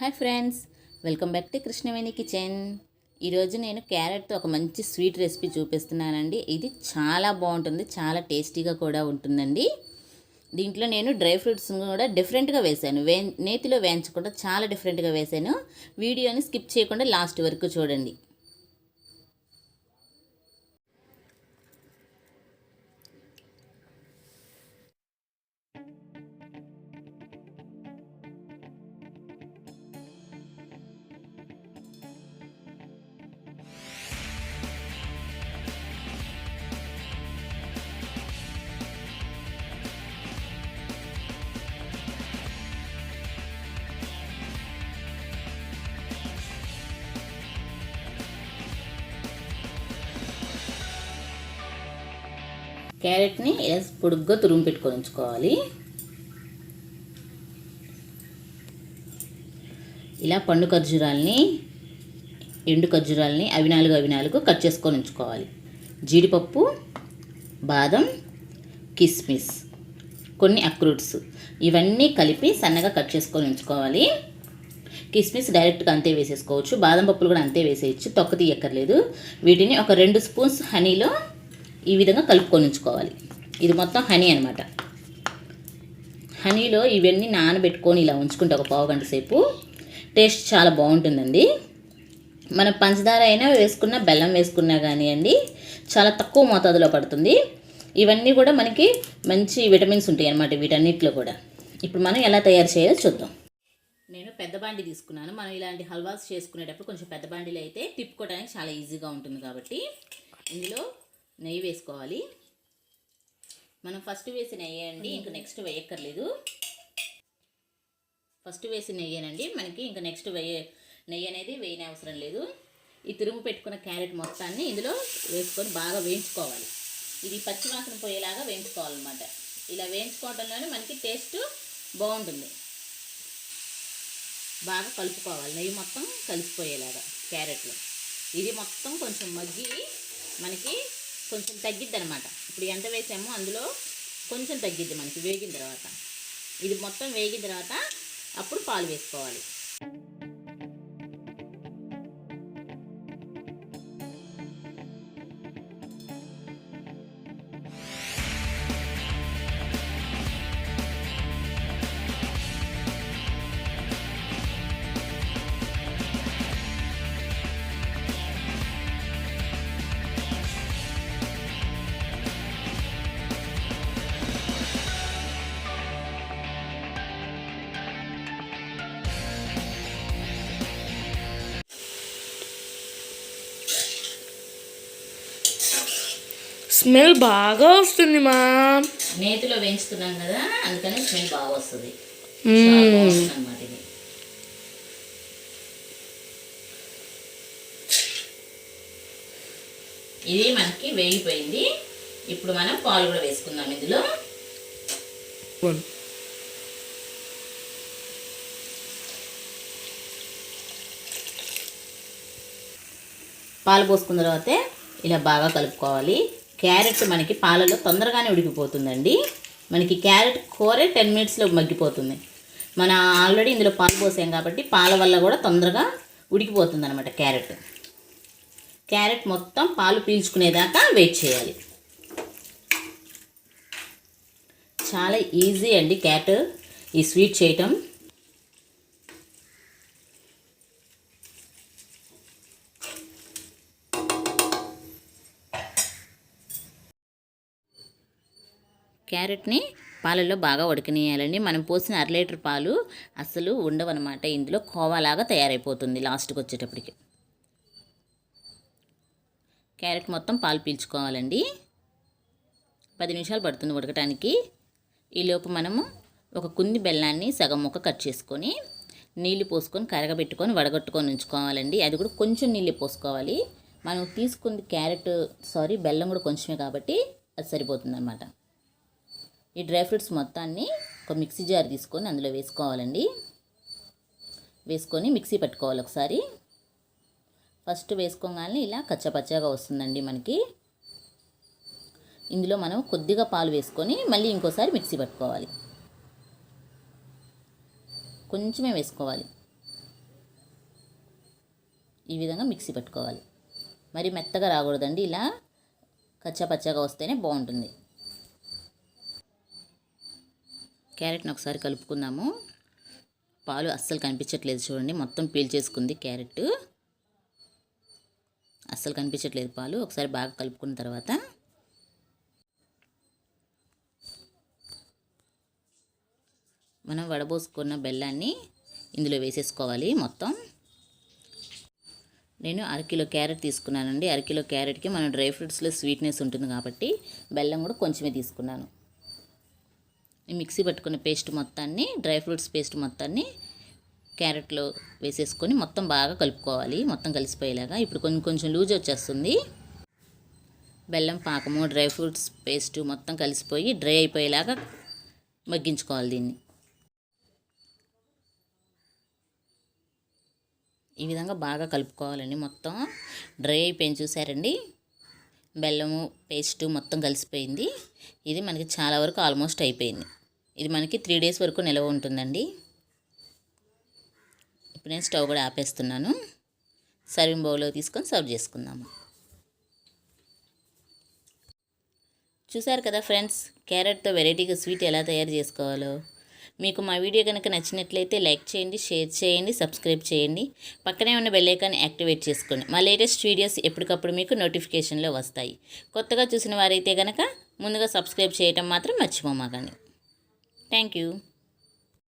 Hi friends welcome back to Krishnaveni kitchen. ఈరోజు నేను క్యారెట్తో ఒక మంచి స్వీట్ రెసిపీ చూపిస్తున్నానండి. ఇది చాలా బాగుంటుంది చాలా టేస్టీగా కూడా ఉంటుందండి. దీంట్లో నేను డ్రై ఫ్రూట్స్ కూడా డిఫరెంట్గా వేశాను. వే నేతిలో వేయించకుండా చాలా డిఫరెంట్గా వేశాను. వీడియోని స్కిప్ చేయకుండా లాస్ట్ వరకు చూడండి. క్యారెట్ని ఇలా పొడుగ్గా తురుము పెట్టుకొని ఉంచుకోవాలి. ఇలా పండు ఖర్జూరాల్ని ఎండు ఖర్జూరాల్ని అవి నాలుగు అవి నాలుగు కట్ చేసుకొని ఉంచుకోవాలి. జీడిపప్పు బాదం కిస్మిస్ కొన్ని అక్రూట్స్. ఇవన్నీ కలిపి సన్నగా కట్ చేసుకొని ఉంచుకోవాలి. కిస్మిస్ డైరెక్ట్గా అంతే వేసేసుకోవచ్చు. బాదం పప్పులు కూడా అంతే వేసేయచ్చు. తొక్క తీయక్కర్లేదు. వీటిని ఒక రెండు స్పూన్స్ హనీలో ఈ విధంగా కలుపుకొని ఉంచుకోవాలి ఇది మొత్తం హనీ అనమాట హనీలో ఇవన్నీ నానబెట్టుకొని ఇలా ఉంచుకుంటే ఒక పావు గంట సేపు. టేస్ట్ చాలా బాగుంటుందండి. మనం పంచదార అయినా వేసుకున్నా బెల్లం వేసుకున్నా కానివ్వండి చాలా తక్కువ మోతాదులో పడుతుంది. ఇవన్నీ కూడా మనకి మంచి విటమిన్స్ ఉంటాయి అన్నమాట వీటన్నిటిలో కూడా. ఇప్పుడు మనం ఎలా తయారు చేయాలో చూద్దాం. నేను పెద్ద బాండి తీసుకున్నాను. మనం ఇలాంటి హల్వాస్ చేసుకునేటప్పుడు కొంచెం పెద్ద బాండీలో అయితే తిప్పుకోవడానికి చాలా ఈజీగా ఉంటుంది కాబట్టి ఇందులో నెయ్యి వేసుకోవాలి. మనం ఫస్ట్ వేసి నెయ్యి అండి ఇంకా నెక్స్ట్ వేయక్కర్లేదు. ఫస్ట్ వేసి నెయ్యేనండి మనకి ఇంకా నెక్స్ట్ వేయ నెయ్యి అనేది వేయని అవసరం లేదు. ఈ తురుము పెట్టుకున్న క్యారెట్ మొత్తాన్ని ఇందులో వేసుకొని బాగా వేయించుకోవాలి. ఇది పచ్చివాసన పోయేలాగా వేయించుకోవాలన్నమాట. ఇలా వేయించుకోవడంలోనే మనకి టేస్ట్ బాగుంటుంది. బాగా కలుపుకోవాలి నెయ్యి మొత్తం కలిసిపోయేలాగా క్యారెట్లో. ఇది మొత్తం కొంచెం మగ్గి మనకి కొంచెం తగ్గిద్ది అనమాట ఇప్పుడు ఎంత వేసామో అందులో కొంచెం తగ్గిద్ది మనకి వేగిన తర్వాత. ఇది మొత్తం వేగిన తర్వాత అప్పుడు పాలు వేసుకోవాలి. స్మెల్ బాగా వస్తుంది మా. నేతిలో వేయించుతున్నాం కదా అందుకని స్మెల్ బాగా వస్తుంది. అనమాట ఇది. ఇది మనకి వేగిపోయింది. ఇప్పుడు మనం పాలు కూడా వేసుకుందాం ఇందులో. పాలు పోసుకున్న తర్వాతే ఇలా బాగా కలుపుకోవాలి. క్యారెట్ మనకి పాలలో తొందరగానే ఉడికిపోతుందండి. మనకి క్యారెట్ కూరే టెన్ మినిట్స్లో మగ్గిపోతుంది. మన ఆల్రెడీ ఇందులో పాలు పోసాం కాబట్టి పాల వల్ల కూడా తొందరగా ఉడికిపోతుంది అనమాట క్యారెట్. క్యారెట్ మొత్తం పాలు పీల్చుకునేదాకా వెయిట్ చేయాలి. చాలా ఈజీ అండి క్యారెట్ ఈ స్వీట్ చేయటం. క్యారెట్ని పాలల్లో బాగా ఉడకనేయాలండి మనం పోసిన అర లీటర్ పాలు అసలు ఉండవన్నమాట. ఇందులో కోవాలాగా తయారైపోతుంది లాస్ట్కి వచ్చేటప్పటికి క్యారెట్ మొత్తం పాలు పీల్చుకోవాలండి. పది నిమిషాలు పడుతుంది ఉడకటానికి. ఈలోపు మనము ఒక కుంది బెల్లాన్ని సగం ముక్క కట్ చేసుకొని నీళ్ళు పోసుకొని కరగబెట్టుకొని వడగట్టుకొని ఉంచుకోవాలండి. అది కూడా కొంచెం నీళ్ళు పోసుకోవాలి. మనం తీసుకుంది క్యారెట్ సారీ బెల్లం కూడా కొంచెమే కాబట్టి అది సరిపోతుంది అనమాట ఈ డ్రై ఫ్రూట్స్ మొత్తాన్ని ఒక మిక్సీ జార్ తీసుకొని అందులో వేసుకోవాలండి. వేసుకొని మిక్సీ పట్టుకోవాలి ఒకసారి. ఫస్ట్ వేసుకోగానే ఇలా కచ్చపచ్చగా వస్తుందండి మనకి. ఇందులో మనం కొద్దిగా పాలు వేసుకొని మళ్ళీ ఇంకోసారి మిక్సీ పట్టుకోవాలి. కొంచెమే వేసుకోవాలి. ఈ విధంగా మిక్సీ పెట్టుకోవాలి. మరి మెత్తగా రాకూడదండి ఇలా కచ్చపచ్చగా వస్తేనే బాగుంటుంది. క్యారెట్ని ఒకసారి కలుపుకుందాము. పాలు అస్సలు కనిపించట్లేదు చూడండి. మొత్తం పీల్ చేసుకుంది క్యారెట్. అస్సలు కనిపించట్లేదు పాలు. ఒకసారి బాగా కలుపుకున్న తర్వాత మనం వడబోసుకున్న బెల్లాన్ని ఇందులో వేసేసుకోవాలి మొత్తం. నేను అరకిలో క్యారెట్ తీసుకున్నానండి. అరకిలో క్యారెట్కి మనం డ్రై ఫ్రూట్స్లో స్వీట్నెస్ ఉంటుంది కాబట్టి బెల్లం కూడా కొంచెమే తీసుకున్నాను. మిక్సీ పట్టుకున్న పేస్ట్ మొత్తాన్ని డ్రై ఫ్రూట్స్ పేస్ట్ మొత్తాన్ని క్యారెట్లో వేసేసుకొని మొత్తం బాగా కలుపుకోవాలి. మొత్తం కలిసిపోయేలాగా ఇప్పుడు కొంచెం కొంచెం లూజ్ వచ్చేస్తుంది. బెల్లం పాకము డ్రై ఫ్రూట్స్ పేస్ట్ మొత్తం కలిసిపోయి డ్రై అయిపోయేలాగా మగ్గించుకోవాలి దీన్ని. ఈ విధంగా బాగా కలుపుకోవాలండి మొత్తం. డ్రై అయిపోయింది చూసారండి? బెల్లము పేస్ట్ మొత్తం కలిసిపోయింది. ఇది మనకి చాలా వరకు ఆల్మోస్ట్ అయిపోయింది. ఇది మనకి త్రీ డేస్ వరకు నిల్వ ఉంటుందండి. ఇప్పుడు నేను స్టవ్ కూడా ఆపేస్తున్నాను. సర్వింగ్ బౌల్లో తీసుకొని సర్వ్ చేసుకుందాము. చూసారు కదా ఫ్రెండ్స్ క్యారెట్తో వెరైటీగా స్వీట్ ఎలా తయారు చేసుకోవాలో? మీకు మా వీడియో కనుక నచ్చినట్లయితే లైక్ చేయండి షేర్ చేయండి సబ్స్క్రైబ్ చేయండి. పక్కనే ఉన్న బెల్లైకాన్ని యాక్టివేట్ చేసుకోండి. మా లేటెస్ట్ వీడియోస్ ఎప్పటికప్పుడు మీకు నోటిఫికేషన్లో వస్తాయి. కొత్తగా చూసిన వారైతే కనుక ముందుగా సబ్స్క్రైబ్ చేయటం మాత్రం మర్చిపోమాకండి. Thank you